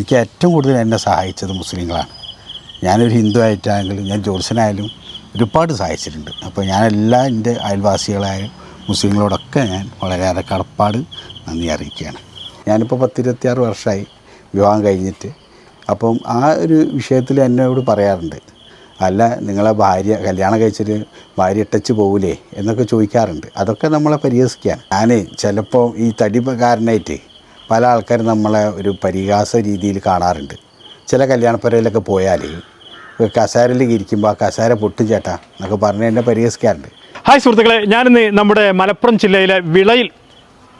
എനിക്ക് ഏറ്റവും കൂടുതൽ എന്നെ സഹായിച്ചത് മുസ്ലിങ്ങളാണ്. ഞാനൊരു ഹിന്ദു ആയിട്ടാണെങ്കിലും ഞാൻ ജോത്സനായാലും ഒരുപാട് സഹായിച്ചിട്ടുണ്ട്. അപ്പോൾ ഞാൻ എല്ലാ എന്റെ അയൽവാസികളായാലും മുസ്ലിങ്ങളോടൊക്കെ ഞാൻ വളരെയേറെ കടപ്പാട് നന്ദി അറിയിക്കുകയാണ്. ഞാനിപ്പോൾ പത്തിരുപത്തിയാറ് വർഷമായി വിവാഹം കഴിഞ്ഞിട്ട് അപ്പം ആ ഒരു വിഷയത്തിൽ എന്നോട് പറയാറുണ്ട് അല്ല നിങ്ങളെ ഭാര്യ കല്യാണം കഴിച്ചിട്ട് ഭാര്യ ഇട്ടച്ച് പോവില്ലേ എന്നൊക്കെ ചോദിക്കാറുണ്ട്. അതൊക്കെ നമ്മളെ പരിഹസിക്കുകയാണ്. ഞാൻ ചിലപ്പോൾ ഈ തടി കാരനായിട്ട് പല ആൾക്കാരും നമ്മളെ ഒരു പരിഹാസ രീതിയിൽ കാണാറുണ്ട്. ചില കല്യാണപ്പുരയിലൊക്കെ പോയാൽ കസാരയിൽ ഇരിക്കുമ്പോൾ ആ കസാര പൊട്ടും ചേട്ടാ എന്നൊക്കെ പറഞ്ഞ് എന്നെ പരിഹസിക്കാറുണ്ട്. ഹായ് സുഹൃത്തുക്കളെ ഞാനിന്ന് നമ്മുടെ മലപ്പുറം ജില്ലയിലെ വിളയിൽ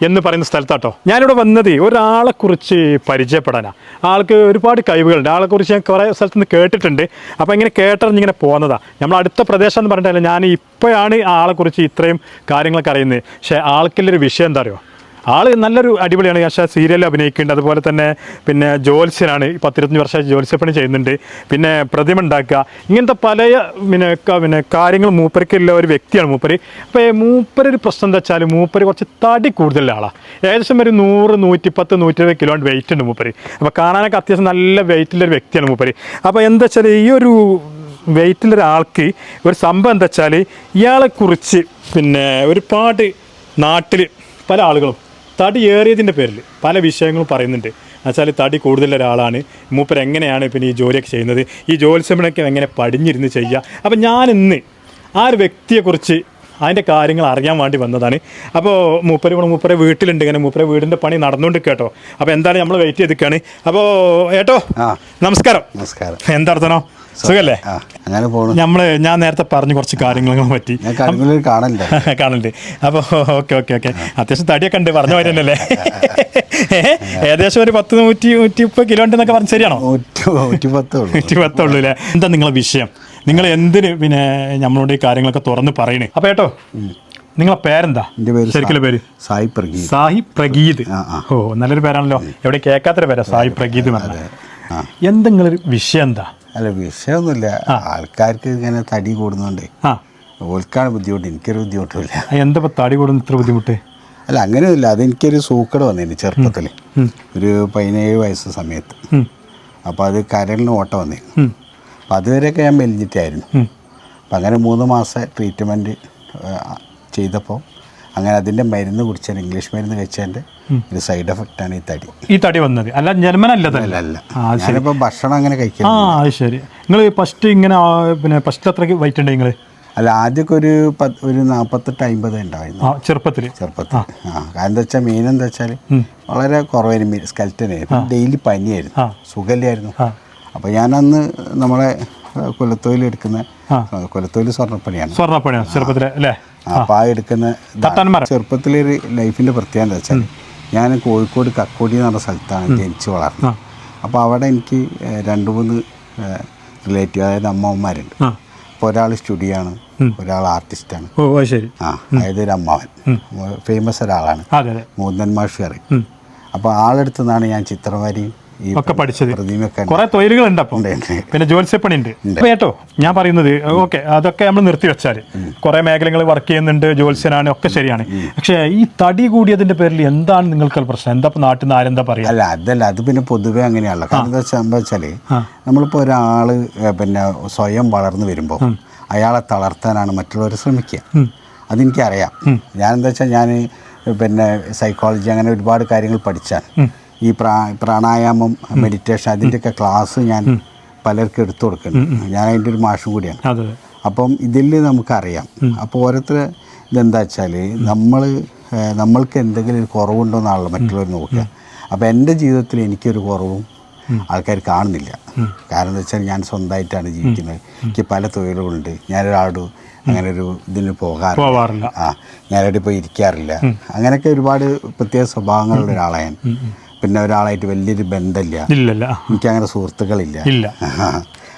എന്ന് പറയുന്ന സ്ഥലത്താട്ടോ. ഞാനിവിടെ വന്നത് ഒരാളെക്കുറിച്ച് പരിചയപ്പെടാനാണ് ആൾക്ക് ഒരുപാട് കഴിവുകളുണ്ട്. ആളെക്കുറിച്ച് ഞാൻ കുറേ സ്ഥലത്ത് നിന്ന് കേട്ടിട്ടുണ്ട്. അപ്പോൾ ഇങ്ങനെ കേട്ടറിഞ്ഞിങ്ങനെ പോകുന്നതാണ് നമ്മൾ അടുത്ത പ്രദേശം എന്ന് പറഞ്ഞിട്ടല്ല ഞാൻ ഇപ്പോഴാണ് ആളെ കുറിച്ച് ഇത്രയും കാര്യങ്ങളൊക്കെ അറിയുന്നത്. പക്ഷേ ആൾക്കുള്ളൊരു വിഷയം എന്താ അറിയോ? ആൾ നല്ലൊരു അടിപൊളിയാണ്. പക്ഷേ സീരിയലിൽ അഭിനയിക്കുന്നുണ്ട്. അതുപോലെ തന്നെ പിന്നെ ജോത്സ്യനാണ്. പത്തിരുപത്തഞ്ച് വർഷമായി ജോത്സ്യപ്പണി ചെയ്യുന്നുണ്ട്. പിന്നെ പ്രതിമ ഉണ്ടാക്കുക. ഇങ്ങനത്തെ പല പിന്നെ പിന്നെ കാര്യങ്ങൾ മൂപ്പരക്കുള്ള ഒരു വ്യക്തിയാണ് മൂപ്പര്. അപ്പോൾ മൂപ്പര് ഒരു പ്രശ്നം എന്താ വെച്ചാൽ മൂപ്പര് കുറച്ച് തടി കൂടുതലുള്ള ആളാണ് ഏകദേശം ഒരു നൂറ് നൂറ്റിപ്പത്ത് നൂറ്റി ഇരുപത് കിലോ വെയിറ്റ് ഉണ്ട് മൂപ്പര്. അപ്പോൾ കാണാനൊക്കെ അത്യാവശ്യം നല്ല വെയിറ്റുള്ളൊരു വ്യക്തിയാണ് മൂപ്പര്. അപ്പോൾ എന്താ വെച്ചാൽ ഈ ഒരു വെയിറ്റിലൊരാൾക്ക് ഒരു സംഭവം എന്താ വെച്ചാൽ ഇയാളെക്കുറിച്ച് പിന്നെ ഒരുപാട് നാട്ടിൽ പല ആളുകളും തടി ഏറിയതിന്റെ പേരിൽ പല വിഷയങ്ങളും പറയുന്നുണ്ട്. എന്നുവെച്ചാൽ തടി കൂടുതൽ ഒരാളാണ്. മൂപ്പർ എങ്ങനെയാണ് പിന്നെ ഈ ജോലിയൊക്കെ ചെയ്യുന്നത്? ഈ ജോലിസമനൊക്കെ എങ്ങനെ പടിഞ്ഞിരുന്ന് ചെയ്യുക? അപ്പം ഞാനിന്ന് ആ ഒരു വ്യക്തിയെക്കുറിച്ച് അതിന്റെ കാര്യങ്ങൾ അറിയാൻ വേണ്ടി വന്നതാണ്. അപ്പോൾ മൂപ്പര് ഇവിടെ മൂപ്പരെ വീട്ടിലുണ്ട് ഇങ്ങനെ. മൂപ്പരെ വീടിന്റെ പണി നടന്നുകൊണ്ട് കേട്ടോ അപ്പോൾ എന്താണ് നമ്മൾ വെയിറ്റ് ചെയ്തിരിക്കുകയാണ്. അപ്പോൾ ഏട്ടോ നമസ്കാരം. നമസ്കാരം. നമസ്കാരം എന്താർത്ഥനോ സുഖല്ലേ? അങ്ങനെ പോകണം നമ്മൾ ഞാൻ നേരത്തെ പറഞ്ഞു കുറച്ച് കാര്യങ്ങളെ പറ്റി. കാണണ്ടേ? കാണണ്ട. അപ്പോൾ ഓക്കെ ഓക്കെ ഓക്കെ. അത്യാവശ്യം തടിയൊക്കെ ഉണ്ട് പറഞ്ഞ തന്നെയല്ലേ ഏകദേശം ഒരു പത്ത് നൂറ്റി നൂറ്റി മുപ്പത് കിലോ ഉണ്ടെന്നൊക്കെ പറഞ്ഞു ശരിയാണോ? നൂറ്റി പത്തുള്ളൂ അല്ലേ എന്താ നിങ്ങളെ വിഷയം? നിങ്ങൾ എന്തിന് പിന്നെ നമ്മളോട് ഈ കാര്യങ്ങളൊക്കെ തുറന്ന് പറയണേ? അപ്പോൾ ഏട്ടോ നിങ്ങളെ പേരെന്താ? ശരിക്കുള്ള പേര്? സായി പ്രഗീത്. സായി പ്രഗീത്. ഓ നല്ലൊരു പേരാണല്ലോ. എവിടെ കേൾക്കാത്തൊരു പേരാ സായി പ്രഗീത് എന്താ എന്തെങ്കിലും വിഷയം എന്താ? അല്ല വിഷയമൊന്നുമില്ല ആൾക്കാർക്ക് ഇങ്ങനെ തടി കൂടുന്നുണ്ട്. ഓൽക്കാണ് ബുദ്ധിമുട്ട് എനിക്കൊരു ബുദ്ധിമുട്ടില്ല എന്താ തടി കൂടുന്ന ഇത്ര ബുദ്ധിമുട്ട്? അല്ല അങ്ങനെയൊന്നുമില്ല. അതെനിക്കൊരു സൂക്കട് വന്നിരുന്നു ചെറുപ്പത്തിൽ ഒരു പതിനേഴ് വയസ്സ് സമയത്ത്. അപ്പോൾ അത് കരളിന് ഓട്ടം വന്നിരുന്നു. അപ്പം അതുവരെയൊക്കെ ഞാൻ മെലിഞ്ഞിട്ടായിരുന്നു. അപ്പം അങ്ങനെ മൂന്ന് മാസം ട്രീറ്റ്മെന്റ് ചെയ്തപ്പോൾ അങ്ങനെ അതിന്റെ മരുന്ന് കുടിച്ചാൽ ഇംഗ്ലീഷ് മരുന്ന് കഴിച്ചതിന്റെ ഒരു സൈഡ് എഫക്റ്റ് ആണ് ഈ തടി. ഈ തടി വന്നത്. അല്ല ജന്മനല്ല അല്ല അല്ല. ആ ഞാനിപ്പോൾ ഭക്ഷണം അങ്ങനെ ആ കഴിക്കില്ല അത് ശരി. നിങ്ങൾ ഫസ്റ്റ് ഇങ്ങനെ പിന്നെ ഫസ്റ്റ് അത്രയ്ക്ക് വൈറ്റ് ഉണ്ട് നിങ്ങൾ അല്ല ആദ്യമൊക്കെ ഒരു പത്ത് ഒരു നാൽപ്പത്തെട്ട് അമ്പത് ഉണ്ടായിരുന്നു. ആ ചെറുപ്പത്തിൽ ചെറുപ്പത്തിൽ ആ. കാരണം എന്താ വെച്ചാൽ മീൻ എന്താ വെച്ചാൽ വളരെ കുറവായിരുന്നു സ്കെൽറ്റനായിരുന്നു ഡെയിലി പനിയായിരുന്നു. ആ. സുഖമില്ലായിരുന്നു. ആ. അപ്പോൾ ഞാനന്ന് നമ്മളെ കൊലത്തോയിൽ എടുക്കുന്ന കൊലത്തോയിൽ സ്വർണപ്പണിയാണ്. സ്വർണപ്പണിയാണ് ചെറുപ്പത്തിൽ അല്ലേ? അപ്പോൾ ആ എടുക്കുന്ന. ചെറുപ്പത്തിലൊരു ലൈഫിന്റെ പ്രത്യേകത എന്താ വെച്ചാൽ ഞാൻ കോഴിക്കോട് കക്കോടി എന്ന് പറഞ്ഞ സ്ഥലത്താണ് ജനിച്ചു വളർന്നത്. അപ്പോൾ അവിടെ എനിക്ക് രണ്ട് മൂന്ന് റിലേറ്റീവ് അതായത് അമ്മമാരുണ്ട് ആ. അപ്പോൾ ഒരാൾ സ്റ്റുഡിയാണ് ഒരാൾ ആർട്ടിസ്റ്റാണ് ആ അതായത് ഒരു അമ്മാവൻ. ഫേമസ് ഒരാളാണ്. മൂന്നൻ മാഷ് കറി അപ്പോൾ ആളെടുത്തുനിന്നാണ് ഞാൻ ചിത്രവരിയും ഒക്കെ പഠിച്ചത്. കുറെ തൊഴിലുകളുണ്ട് അപ്പം. പിന്നെ ജോത്സ്യപ്പണി ഉണ്ട്. കേട്ടോ ഞാൻ പറയുന്നത് ഓക്കെ അതൊക്കെ നമ്മൾ നിർത്തി വെച്ചാൽ കുറെ മേഖലകൾ വർക്ക് ചെയ്യുന്നുണ്ട് ജോത്സ്യനാണ് ഒക്കെ ശരിയാണ്. പക്ഷേ ഈ തടി കൂടിയതിന്റെ പേരിൽ എന്താണ് നിങ്ങൾക്ക് പ്രശ്നം? എന്താ നാട്ടിൽ നിന്ന് ആരെന്താ പറയാ? അല്ല അതല്ല അത് പിന്നെ പൊതുവേ അങ്ങനെയാണല്ലോ. കാരണം എന്താ വെച്ചാൽ നമ്മളിപ്പോൾ ഒരാൾ പിന്നെ സ്വയം വളർന്നു വരുമ്പോൾ അയാളെ തളർത്താനാണ് മറ്റുള്ളവർ ശ്രമിക്കുക അതെനിക്കറിയാം. ഞാൻ എന്താ വെച്ചാൽ ഞാൻ പിന്നെ സൈക്കോളജി അങ്ങനെ ഒരുപാട് കാര്യങ്ങൾ പഠിച്ചാൽ ഈ പ്രാ പ്രാണായാമം മെഡിറ്റേഷൻ അതിന്റെയൊക്കെ ക്ലാസ് ഞാൻ പലർക്കും എടുത്തു കൊടുക്കുന്നുണ്ട്. ഞാൻ അതിന്റെ ഒരു മാഷും കൂടിയാണ്. അപ്പം ഇതിൽ നമുക്കറിയാം. അപ്പോൾ ഓരോരുത്തർ ഇതെന്താ വെച്ചാൽ നമ്മൾ നമ്മൾക്ക് എന്തെങ്കിലും ഒരു കുറവുണ്ടോ എന്നാണല്ലോ മറ്റുള്ളവർ നോക്കുക. അപ്പോൾ എന്റെ ജീവിതത്തിൽ എനിക്കൊരു കുറവും ആൾക്കാർ കാണുന്നില്ല. കാരണം എന്താ വെച്ചാൽ ഞാൻ സ്വന്തമായിട്ടാണ് ജീവിക്കുന്നത്. എനിക്ക് പല തൊഴിലുകളുണ്ട്. ഞാനൊരാളോട് അങ്ങനെ ഒരു ഇതിന് പോകാറില്ല. ആ ഞാനവിടെ പോയി ഇരിക്കാറില്ല. അങ്ങനെയൊക്കെ ഒരുപാട് പ്രത്യേക സ്വഭാവങ്ങളുള്ള ഒരാളാണ് പിന്നെ ഒരാളായിട്ട് വലിയൊരു ബന്ധമില്ല. ഇല്ലല്ല. എനിക്ക് അങ്ങനെ സുഹൃത്തുക്കളില്ല. ഇല്ല.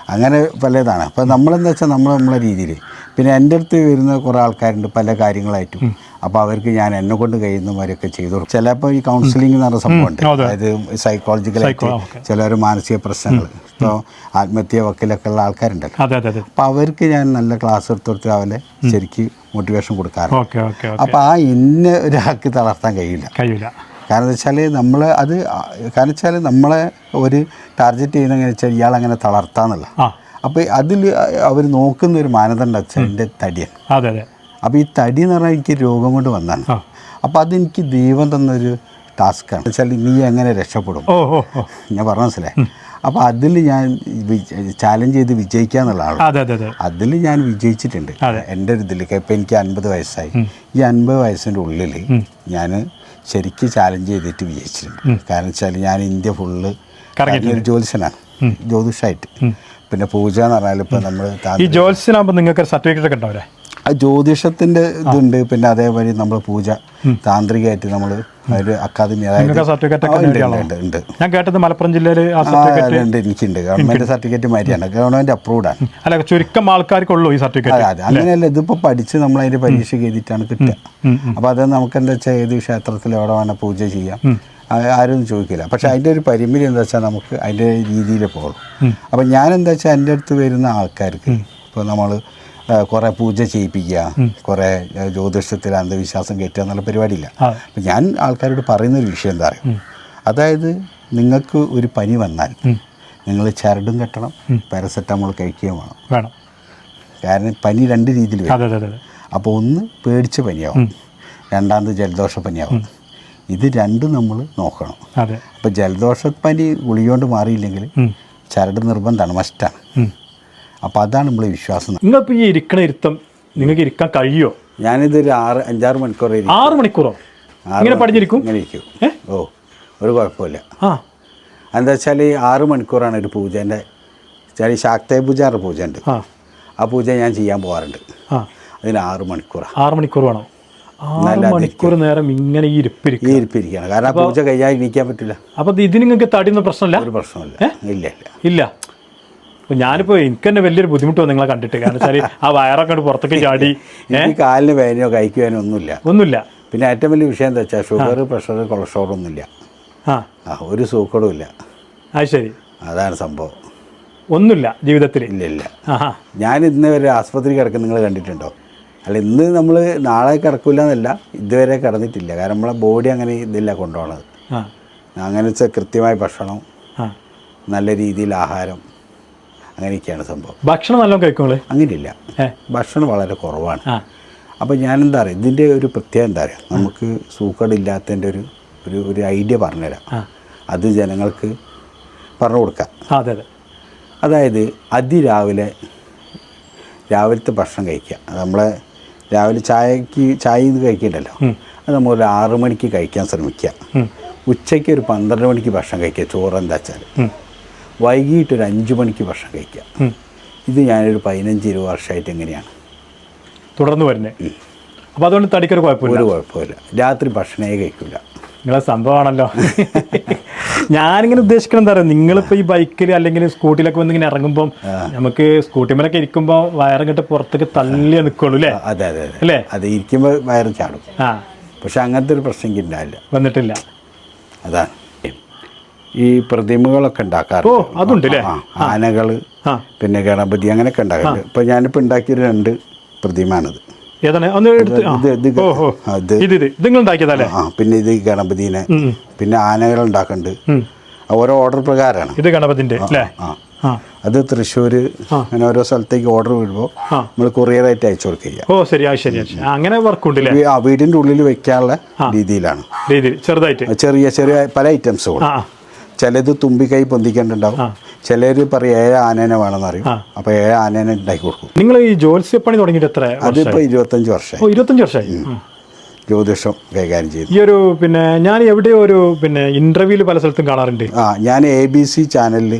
അങ്ങനെ പലതാണ് അപ്പം നമ്മളെന്ന് വെച്ചാൽ നമ്മൾ നമ്മളെ രീതിയിൽ പിന്നെ എന്റെ അടുത്ത് വരുന്ന കുറേ ആൾക്കാരുണ്ട് പല കാര്യങ്ങളായിട്ടും. അപ്പോൾ അവർക്ക് ഞാൻ എന്നെ കൊണ്ട് കഴിയുന്നവരൊക്കെ ചെയ്തു കൊടുക്കും. ചിലപ്പോൾ ഈ കൗൺസിലിംഗ് എന്ന് പറഞ്ഞ സംഭവമുണ്ട് അതായത് സൈക്കോളജിക്കലായിട്ട് ചില മാനസിക പ്രശ്നങ്ങൾ ഇപ്പോൾ ആത്മഹത്യ വക്കിലൊക്കെ ഉള്ള ആൾക്കാരുണ്ടല്ലോ. അപ്പോൾ അവർക്ക് ഞാൻ നല്ല ക്ലാസ് എടുത്ത് കൊടുത്ത് അവരെ ശരിക്ക് മോട്ടിവേഷൻ കൊടുക്കാറുണ്ട്. അപ്പോൾ ആ ഇന്ന ഒരാൾക്ക് തളർത്താൻ കഴിയില്ല. കഴിയില്ല. കാരണം എന്താ വെച്ചാൽ നമ്മൾ അത് കാരണം വെച്ചാൽ നമ്മളെ ഒരു ടാർഗറ്റ് ചെയ്യുന്ന എങ്ങനെ വെച്ചാൽ ഇയാൾ അങ്ങനെ തളർത്താന്നുള്ള അപ്പോൾ അതിൽ അവർ നോക്കുന്ന ഒരു മാനദണ്ഡം വെച്ചാൽ എന്റെ തടിയാണ് അതെ അതെ. അപ്പോൾ ഈ തടി എന്ന് പറഞ്ഞാൽ എനിക്ക് രോഗം കൊണ്ട് വന്നാണ് അപ്പം അപ്പോൾ അതെനിക്ക് ദൈവം തന്നൊരു ടാസ്ക്കാണ്. വെച്ചാൽ നീ എങ്ങനെ രക്ഷപ്പെടും? ഞാൻ പറഞ്ഞ മനസ്സിലായി? അപ്പോൾ അതിൽ ഞാൻ ചാലഞ്ച് ചെയ്ത് വിജയിക്കുക എന്നുള്ളതാണ് അതെ അതെ അതെ. അതിൽ ഞാൻ വിജയിച്ചിട്ടുണ്ട്. എന്റെ ഒരു ഇതിലേക്ക് ഇപ്പം എനിക്ക് അൻപത് വയസ്സായി. ഈ അൻപത് വയസ്സിന്റെ ഉള്ളിൽ ഞാൻ ശരിക്കും ചാലഞ്ച് ചെയ്തിട്ട് വിജയിച്ചിട്ടുണ്ട് കാരണം വെച്ചാൽ ഞാൻ ഇന്ത്യ ഫുള്ള് ജ്യോതിഷനാണ്. ജ്യോതിഷായിട്ട്. പിന്നെ പൂജ എന്ന് പറഞ്ഞാൽ ഇപ്പം നമ്മൾ ഈ ജോത്സ്യനാകുമ്പോൾ നിങ്ങൾക്ക് സർട്ടിഫിക്കറ്റ് ഒക്കെ ഉണ്ടാവില്ലേ? ആ ജ്യോതിഷത്തിന്റെ ഇതുണ്ട്. പിന്നെ അതേപോലെ നമ്മൾ പൂജ താന്ത്രികമായിട്ട് നമ്മൾ ഒരു അക്കാദമി സർട്ടിഫിക്കറ്റ് ഉണ്ട്, ഞാൻ കേട്ടത് മലപ്പുറം ജില്ലയിൽ ഉണ്ട് എനിക്കുണ്ട്. ഗവൺമെന്റ് സർട്ടിഫിക്കറ്റ് മാതിരിയാണ്. ഗവൺമെന്റ് അപ്രൂവ്ഡ് ആണ്. അല്ല ചുരുക്കം ആൾക്കാർക്കുള്ളൂ ഈ സർട്ടിഫിക്കറ്റ് അതെ അങ്ങനെയല്ല ഇതിപ്പോൾ പഠിച്ച് നമ്മൾ അതിന്റെ പരീക്ഷ എഴുതിയിട്ടാണ് കിട്ടുക. അപ്പോൾ അത് നമുക്ക് എന്താ വെച്ചാൽ ഏത് ക്ഷേത്രത്തിൽ എവിടെ വേണം പൂജ ചെയ്യാം. ആരും ചോദിക്കില്ല. പക്ഷെ അതിന്റെ ഒരു പരിമിതി എന്താ വെച്ചാൽ നമുക്ക് അതിന്റെ രീതിയിൽ പോകും അപ്പം ഞാൻ എന്താ വെച്ചാൽ എന്റെ അടുത്ത് വരുന്ന ആൾക്കാർക്ക് ഇപ്പോൾ നമ്മൾ കുറേ പൂജ ചെയ്യിപ്പിക്കുക കുറേ ജ്യോതിഷത്തിൽ അന്ധവിശ്വാസം കയറ്റുക എന്നുള്ള പരിപാടിയില്ല. അപ്പൊ ഞാൻ ആൾക്കാരോട് പറയുന്ന ഒരു വിഷയം എന്താ പറയുക അതായത് നിങ്ങൾക്ക് ഒരു പനി വന്നാൽ നിങ്ങൾ ചരടും കെട്ടണം പാരസെറ്റമോൾ കഴിക്കുകയും വേണം. കാരണം പനി രണ്ട് രീതിയിൽ വരും. അപ്പൊ അപ്പോൾ ഒന്ന് പേടിച്ച പനിയാവും. രണ്ടാമത് ജലദോഷ പനിയാവും. ഇത് രണ്ടും നമ്മൾ നോക്കണം. അപ്പൊ അപ്പോൾ ജലദോഷ പനി ഗുളികൊണ്ട് മാറിയില്ലെങ്കിൽ ചരട് നിർബന്ധമാണ് മസ്റ്റാണ്. അപ്പോൾ അതാണ് നമ്മൾ വിശ്വാസം. നിങ്ങളിപ്പോൾ ഈ ഇരിക്കണ ഇരുത്തം നിങ്ങൾക്ക് ഇരിക്കാൻ കഴിയുമോ ഞാനിത് ഒരു ആറ് അഞ്ചാറ് മണിക്കൂർ. ആറ് മണിക്കൂറോ? ഇങ്ങനെ പഠിച്ചിരിക്കും ഇങ്ങനെ ഇരിക്കും. ഓ ഒരു കുഴപ്പമില്ല. ആ. എന്താ വെച്ചാൽ ഈ ആറ് മണിക്കൂറാണ് ഒരു പൂജേന്റെ വെച്ചാൽ ഈ ശാക്തേ പൂജ എന്ന പൂജ ഉണ്ട് ആ പൂജ ഞാൻ ചെയ്യാൻ പോകാറുണ്ട് ആ. അതിന് ആറ് മണിക്കൂറാണ് ആറ് മണിക്കൂർ വേണം. ആറ് മണിക്കൂർ നേരം ഇങ്ങനെ ഈ ഇരിപ്പിരിക്കും ഈ ഇരിപ്പിരിക്കുകയാണ് കാരണം ആ പൂജ കഴിയാൻ പറ്റില്ല. അപ്പോൾ ഇതിന് നിങ്ങൾക്ക് തടിയൊന്നും പ്രശ്നമില്ല? ഒരു പ്രശ്നമില്ല. ഇല്ല ഇല്ല. ഇല്ല. അപ്പോൾ ഞാനിപ്പോൾ എനിക്ക് തന്നെ വലിയൊരു ബുദ്ധിമുട്ട് വന്നു നിങ്ങളെ കണ്ടിട്ട്. കാരണം വെച്ചാൽ ആ വയറൊക്കെ പുറത്തേക്ക് ചാടി. എനിക്ക് കാലിന് വേദനയോ കഴിക്കുവാനോ ഒന്നുമില്ല. ഒന്നുമില്ല പിന്നെ ഏറ്റവും വലിയ വിഷയം എന്താ വെച്ചാൽ ഷുഗർ പ്രഷർ കൊളസ്ട്രോൾ ഒന്നുമില്ല. ആ. ഒരു സൂക്കടും ഇല്ല അത് ശരി. അതാണ് സംഭവം. ഒന്നുമില്ല ജീവിതത്തിൽ ഇല്ല ഇല്ല. ഞാൻ ഇന്ന് വരെ ആസ്പത്രി കിടക്കുന്ന നിങ്ങൾ കണ്ടിട്ടുണ്ടോ? അല്ല ഇന്ന് നമ്മൾ നാളെ കിടക്കില്ല എന്നല്ല ഇതുവരെ കിടന്നിട്ടില്ല. കാരണം നമ്മളെ ബോഡി അങ്ങനെ ഇതില്ല കൊണ്ടുപോകണത് അങ്ങനെ വെച്ചാൽ കൃത്യമായ ഭക്ഷണം നല്ല രീതിയിൽ ആഹാരം അങ്ങനെയൊക്കെയാണ് സംഭവം. ഭക്ഷണം നല്ലോണം അങ്ങനെ അങ്ങനെയില്ല. ഭക്ഷണം വളരെ കുറവാണ്. അപ്പോൾ ഞാൻ എന്താ പറയുക ഇതിന്റെ ഒരു പ്രത്യേകത എന്താ പറയുക നമുക്ക് സൂക്കടില്ലാത്തതിന്റെ ഒരു ഒരു ഒരു ഐഡിയ പറഞ്ഞുതരാം. അത് ജനങ്ങൾക്ക് പറഞ്ഞു കൊടുക്കാം. അതെ അതെ. അതായത് അതിരാവിലെ രാവിലത്തെ ഭക്ഷണം കഴിക്കുക. നമ്മളെ രാവിലെ ചായക്ക് ചായ ഇത് കഴിക്കണ്ടല്ലോ അത് നമ്മൾ ഒരു ആറു മണിക്ക് കഴിക്കാൻ ശ്രമിക്കുക. ഉച്ചയ്ക്ക് ഒരു പന്ത്രണ്ട് മണിക്ക് ഭക്ഷണം കഴിക്കുക. ചോറ് എന്താ വെച്ചാൽ. വൈകിട്ട് ഒരു അഞ്ച് മണിക്ക് ഭക്ഷണം കഴിക്കുക. ഇത് ഞാനൊരു പതിനഞ്ച് ഇരുപത് വർഷമായിട്ട് എങ്ങനെയാണ് തുടർന്ന് വരുന്നത് അപ്പോൾ അതുകൊണ്ട് തടിക്കൊരു കുഴപ്പമില്ല. ഒരു കുഴപ്പമില്ല. രാത്രി ഭക്ഷണമേ കഴിക്കില്ല നിങ്ങളെ സംഭവമാണല്ലോ. ഞാനിങ്ങനെ ഉദ്ദേശിക്കണം എന്താ പറയുക നിങ്ങളിപ്പോൾ ഈ ബൈക്കിൽ അല്ലെങ്കിൽ സ്കൂട്ടിലൊക്കെ വന്ന് ഇങ്ങനെ ഇറങ്ങുമ്പം നമുക്ക് സ്കൂട്ടിമേലൊക്കെ ഇരിക്കുമ്പോൾ വയറിങ്ങിട്ട് പുറത്തേക്ക് തള്ളി നിൽക്കുള്ളൂ അല്ലേ? അതെ അതെ അതെ. അല്ലേ? അത് ഇരിക്കുമ്പോൾ വയറ് ചാടും. ആ. പക്ഷെ അങ്ങനത്തെ ഒരു പ്രശ്നം ഉണ്ടാവില്ല വന്നിട്ടില്ല. അതാണ്. ഈ പ്രതിമകളൊക്കെ ഉണ്ടാക്കാറുണ്ട്. ഓ, അതുണ്ട് ല്ലേ? ആ, ആനകൾ പിന്നെ ഗണപതി അങ്ങനെയൊക്കെ ഉണ്ടാക്കാറുണ്ട്. ഇപ്പം ഞാനിപ്പോൾ ഉണ്ടാക്കിയ രണ്ട് പ്രതിമയാണിത്. ഏതാണ്? ഒന്ന് എടുത്ത് ആ. ഇത് ഇത് നിങ്ങൾ ഉണ്ടാക്കിയതല്ലേ? പിന്നെ ഇത് ഗണപതിനെ പിന്നെ ആനകൾ ഉണ്ടാക്കുന്നുണ്ട്. ഓരോ ഓർഡർ പ്രകാരമാണ്. ഇത് ഗണപതിന്റെ അല്ലേ? അത് തൃശ്ശൂർ അങ്ങനെ ഓരോ സ്ഥലത്തേക്ക് ഓർഡർ വരുമ്പോൾ നമ്മൾ കൊറിയർ ആയിട്ട് അയച്ചു കൊടുക്കുക ഓ ശരി. ശരി അങ്ങനെ വർക്കുണ്ടല്ലേ ആ വീടിന്റെ ഉള്ളിൽ വെക്കാനുള്ള രീതിയിലാണ്. രീതിയിൽ ചെറുതായിട്ട്. ചെറിയ ചെറിയ പല ഐറ്റംസുകളും ചിലത് തുമ്പിക്കൈ പൊന്തിക്കേണ്ടുണ്ടാവും ചിലർ പറയും ഏഴ് ആനേനെ വേണമെന്ന് അറിയും അപ്പൊ ഏഴ് ആനേനെ ഉണ്ടാക്കി കൊടുക്കും. നിങ്ങൾ ഈ ജ്യോത്സ്യപ്പണി തുടങ്ങിയിട്ട് എത്ര അതിപ്പോ ഇരുപത്തഞ്ച് വർഷം ഇരുപത്തഞ്ച് വർഷമായി. ജ്യോതിഷം കൈകാര്യം ചെയ്തു. ഈ ഒരു പിന്നെ ഞാൻ എവിടെയോ ഒരു പിന്നെ ഇന്റർവ്യൂൽ പല സ്ഥലത്തും കാണാറുണ്ട്. ആ ഞാൻ എ ബി സി ചാനലിൽ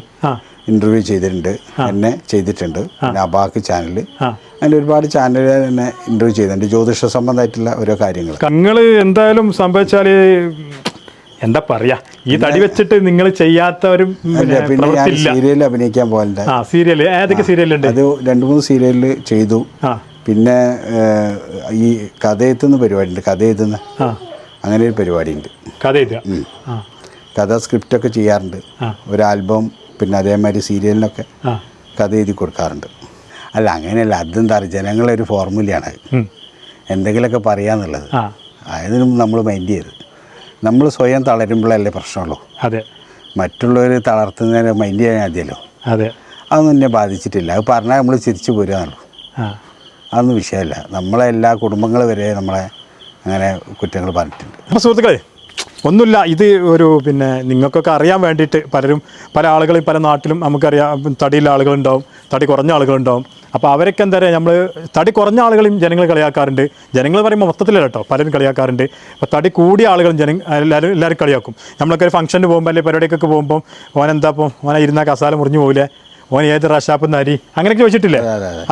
ഇന്റർവ്യൂ ചെയ്തിട്ടുണ്ട്. എന്നെ ചെയ്തിട്ടുണ്ട്. പിന്നെ അബാക്ക് ചാനൽ ആ. അങ്ങനെ ഒരുപാട് ചാനലുകൾ എന്നെ ഇന്റർവ്യൂ ചെയ്തിട്ടുണ്ട്. ജ്യോതിഷ സംബന്ധമായിട്ടുള്ള ഓരോ കാര്യങ്ങൾ നിങ്ങൾ എന്തായാലും സംഭവിച്ചാൽ എന്താ പറയാ? ഈ തടി വെച്ചിട്ട് നിങ്ങൾ ചെയ്യാത്ത ഒരു സീരിയലിൽ അഭിനയിക്കാൻ പോകലുണ്ട്. ആ സീരിയൽ ഏതൊക്കെ സീരിയലുണ്ട് അത് രണ്ട് മൂന്ന് സീരിയലിൽ ചെയ്തു. പിന്നെ ഈ ഈ കഥയെത്തുന്ന പരിപാടിയുണ്ട്. കഥയെത്തുന്ന ആ. അങ്ങനെ ഒരു പരിപാടിയുണ്ട്. കഥ എഴുതുക കഥ സ്ക്രിപ്റ്റൊക്കെ ചെയ്യാറുണ്ട്. ഒരു ആൽബം പിന്നെ അതേമാതിരി സീരിയലിനൊക്കെ കഥ എഴുതി കൊടുക്കാറുണ്ട്. അല്ല അങ്ങനെയല്ല. അതെന്താ പറയുക ജനങ്ങളെ ഒരു ഫോർമുലയാണ്. എന്തെങ്കിലുമൊക്കെ പറയാന്നുള്ളത്. അതിനും നമ്മൾ മൈൻഡ് ചെയ്ത് നമ്മൾ സ്വയം തളരുമ്പോഴല്ലേ പ്രശ്നമുള്ളൂ. അതെ. മറ്റുള്ളവർ തളർത്തുന്നതിന് മൈൻഡ് ചെയ്യാൻ മതിയല്ലോ അതെ. അതൊന്നും എന്നെ ബാധിച്ചിട്ടില്ല. അത് പറഞ്ഞാൽ നമ്മൾ ചിരിച്ചു പോരുകയാണല്ലോ അതൊന്നും വിഷയമല്ല. നമ്മളെ എല്ലാ കുടുംബങ്ങൾ വരെ നമ്മളെ അങ്ങനെ കുറ്റങ്ങൾ പറഞ്ഞിട്ടുണ്ട്. അപ്പോൾ സുഹൃത്തുക്കളെ ഒന്നുമില്ല ഇത് ഒരു പിന്നെ നിങ്ങൾക്കൊക്കെ അറിയാൻ വേണ്ടിയിട്ട് പലരും പല ആളുകളും പല നാട്ടിലും നമുക്കറിയാം തടിയുള്ള ആളുകളുണ്ടാവും തടി കുറഞ്ഞ ആളുകളുണ്ടാവും. അപ്പോൾ അവരൊക്കെ എന്താ പറയുക നമ്മൾ തടി കുറഞ്ഞ ആളുകളും ജനങ്ങൾ കളിയാക്കാറുണ്ട്. ജനങ്ങൾ പറയുമ്പോൾ മൊത്തത്തിലല്ല കേട്ടോ പലരും കളിയാക്കാറുണ്ട്. അപ്പോൾ തടി കൂടിയ ആളുകളും ജന എല്ലാവരും എല്ലാവരും കളിയാക്കും. നമ്മളൊക്കെ ഒരു ഫംഗ്ഷന് പോകുമ്പോൾ അല്ലെങ്കിൽ പരിപാടിക്കൊക്കെ പോകുമ്പോൾ ഓൻ എന്താ ഇപ്പം ഓനെ ഇരുന്ന കസാല മുറിഞ്ഞു പോകില്ലേ ഓൻ ഏത് റാഷാപ്പ് അരി? അങ്ങനെയൊക്കെ ചോദിച്ചിട്ടില്ലേ?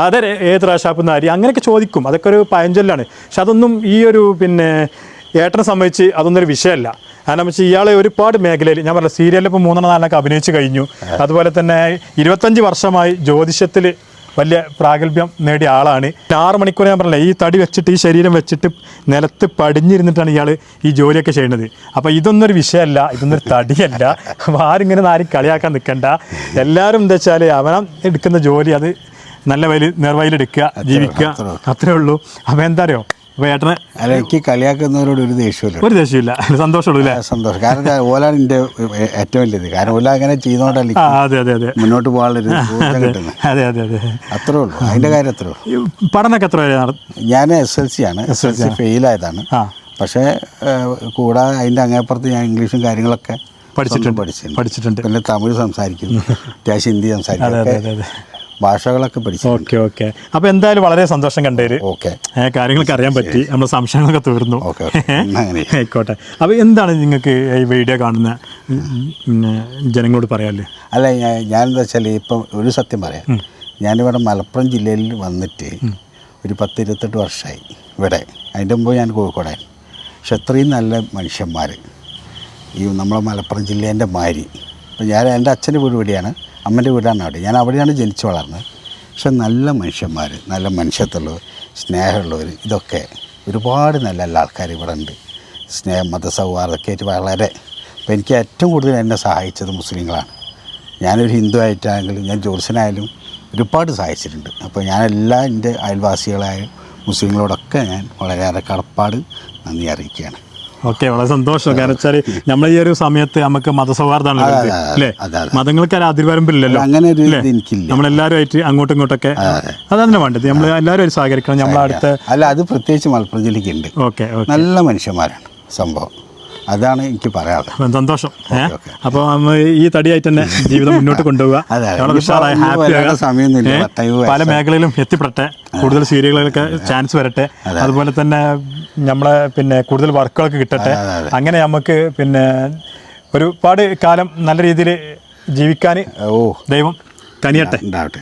അതെ, ഏത് റാഷാപ്പ് അരി? അങ്ങനെയൊക്കെ ചോദിക്കും. അതൊക്കെ ഒരു പഴഞ്ചൊല്ലാണ്. പക്ഷെ അതൊന്നും ഈ ഒരു പിന്നെ ഏട്ടനെ സംബന്ധിച്ച് അതൊന്നൊരു വിഷയമല്ല. കാരണം വെച്ചാൽ ഇയാളെ ഒരുപാട് മേഖലയിൽ ഞാൻ പറഞ്ഞ സീരിയലിൽ ഇപ്പോൾ മൂന്നെണ്ണം നാലൊക്കെ അഭിനയിച്ച് കഴിഞ്ഞു. അതുപോലെ തന്നെ ഇരുപത്തഞ്ച് വർഷമായി ജ്യോതിഷത്തിൽ വലിയ പ്രാഗൽഭ്യം നേടിയ ആളാണ്. ആറ് മണിക്കൂർ ഞാൻ പറഞ്ഞില്ല ഈ തടി വെച്ചിട്ട് ഈ ശരീരം വെച്ചിട്ട് നിലത്ത് പടിഞ്ഞിരുന്നിട്ടാണ് ഇയാൾ ഈ ജോലിയൊക്കെ ചെയ്യുന്നത്. അപ്പോൾ ഇതൊന്നൊരു വിഷയമല്ല ഇതൊന്നൊരു തടിയല്ല. ആരിങ്ങനെ ആരും കളിയാക്കാൻ നിൽക്കണ്ട എല്ലാവരും എന്താ വെച്ചാൽ അവനം എടുക്കുന്ന ജോലി അത് നല്ല വലിയ നേർവഴിയിലെടുക്കുക ജീവിക്കുക അത്രേ അത്രേ ഉള്ളൂ. അപ്പോൾ എന്താ അറിയോ? അപ്പോൾ ഏട്ടന് അല്ല എനിക്ക് കളിയാക്കുന്നവരോട് ഒരു ദേഷ്യമില്ല ഒരു ദേഷ്യമില്ല സന്തോഷമുള്ളൂ അല്ലേ? സന്തോഷം. കാരണം ഓലാണ് എന്റെ ഏറ്റവും വലിയത്. കാരണം ഓല അങ്ങനെ ചെയ്യുന്നതുകൊണ്ടല്ല അതെ അതെ അതെ. മുന്നോട്ട് പോകാനുള്ളൊരു ഊർജം കിട്ടുന്നത്. അതെ അതെ അതെ. അത്രേ ഉള്ളൂ. അതിന്റെ കാര്യം അത്രേ ഉള്ളൂ. പഠനമൊക്കെ എത്ര ഞാൻ എസ് എൽ സി ആണ്. എസ് എൽ സി ഫെയിലായതാണ് പക്ഷേ കൂടാതെ അതിന്റെ അങ്ങേപ്പുറത്ത് ഞാൻ ഇംഗ്ലീഷും കാര്യങ്ങളൊക്കെ പഠിച്ചിട്ടുണ്ട്. പഠിച്ചിട്ടുണ്ട്. പഠിച്ചിട്ടുണ്ട്. പിന്നെ തമിഴ് സംസാരിക്കുന്നു. അത്യാവശ്യം ഹിന്ദി സംസാരിക്കും. ഭാഷകളൊക്കെ പഠിച്ചു. Okay okay. അപ്പോൾ എന്തായാലും വളരെ സന്തോഷം കണ്ടേര് ഓക്കെ. കാര്യങ്ങളൊക്കെ അറിയാൻ പറ്റി. നമ്മുടെ സംശയങ്ങളൊക്കെ തീർന്നു. ഓക്കെ ആയിക്കോട്ടെ. അപ്പോൾ എന്താണ് നിങ്ങൾക്ക് ഈ വീഡിയോ കാണുന്ന പിന്നെ ജനങ്ങളോട് പറയാല്ലേ? അല്ല ഞാൻ ഞാനെന്താ വെച്ചാൽ ഇപ്പം ഒരു സത്യം പറയാം. ഞാനിവിടെ മലപ്പുറം ജില്ലയിൽ വന്നിട്ട് ഒരു പത്ത് ഇരുപത്തെട്ട് വർഷമായി ഇവിടെ. അതിന്റെ മുമ്പ് ഞാൻ കോഴിക്കോടായി പക്ഷെ അത്രയും നല്ല മനുഷ്യന്മാർ ഈ നമ്മളെ മലപ്പുറം ജില്ലേന്റെ മാരി. ഇപ്പം ഞാൻ എന്റെ അച്ഛന്റെ വീട് ഇവിടെയാണ്. അമ്മന്റെ വീടാണ് അവിടെ ഞാൻ അവിടെയാണ് ജനിച്ചു വളർന്നത്. പക്ഷെ നല്ല മനുഷ്യന്മാർ നല്ല മനുഷ്യത്തുള്ളവർ സ്നേഹമുള്ളവർ ഇതൊക്കെ ഒരുപാട് നല്ല നല്ല ആൾക്കാർ ഇവിടെ ഉണ്ട് സ്നേഹം മതസൗഹാർദ്ദമൊക്കെ ആയിട്ട് വളരെ അപ്പോൾ എനിക്ക് ഏറ്റവും കൂടുതൽ എന്നെ സഹായിച്ചത് മുസ്ലിങ്ങളാണ്. ഞാനൊരു ഹിന്ദു ആയിട്ടാണെങ്കിലും ഞാൻ ജോത്സ്യനായാലും ഒരുപാട് സഹായിച്ചിട്ടുണ്ട്. അപ്പോൾ ഞാൻ എല്ലാ എന്റെ അയൽവാസികളായ മുസ്ലിങ്ങളോടൊക്കെ ഞാൻ വളരെയേറെ കടപ്പാട് നന്ദി അറിയിക്കുകയാണ്. ഓക്കെ വളരെ സന്തോഷം. കാരണം വെച്ചാൽ നമ്മൾ ഈ ഒരു സമയത്ത് നമുക്ക് മതസൗഹാർദ്ദമാണ് അല്ലേ. മതങ്ങൾക്ക് ഒരു അതിർവരമ്പില്ലല്ലോ അങ്ങനെ ആയിട്ട് അങ്ങോട്ടും ഇങ്ങോട്ടൊക്കെ അതന്നെ വേണ്ടത്. നമ്മൾ എല്ലാവരും ഒരു സഹകരിക്കണം. നമ്മളെ അടുത്ത അല്ല അത് പ്രത്യേകിച്ച് മലപ്പുറം ജില്ലയ്ക്ക് ഉണ്ട് ഓക്കെ. നല്ല മനുഷ്യന്മാരാണ് സംഭവം. അതാണ് എനിക്ക് പറയാനുള്ളത്. സന്തോഷം. അപ്പൊ അപ്പോൾ ഈ തടിയായിട്ട് തന്നെ ജീവിതം മുന്നോട്ട് സമയമൊന്നുമില്ല. പല മേഖലയിലും എത്തിപ്പെടട്ടെ. കൂടുതൽ സീരിയലുകളൊക്കെ ചാൻസ് വരട്ടെ. അതുപോലെ തന്നെ നമ്മളെ പിന്നെ കൂടുതൽ വർക്കുകളൊക്കെ കിട്ടട്ടെ. അങ്ങനെ നമുക്ക് പിന്നെ ഒരുപാട് കാലം നല്ല രീതിയിൽ ജീവിക്കാൻ ഓ. ദൈവം തനിയട്ടെ. ഉണ്ടാവട്ടെ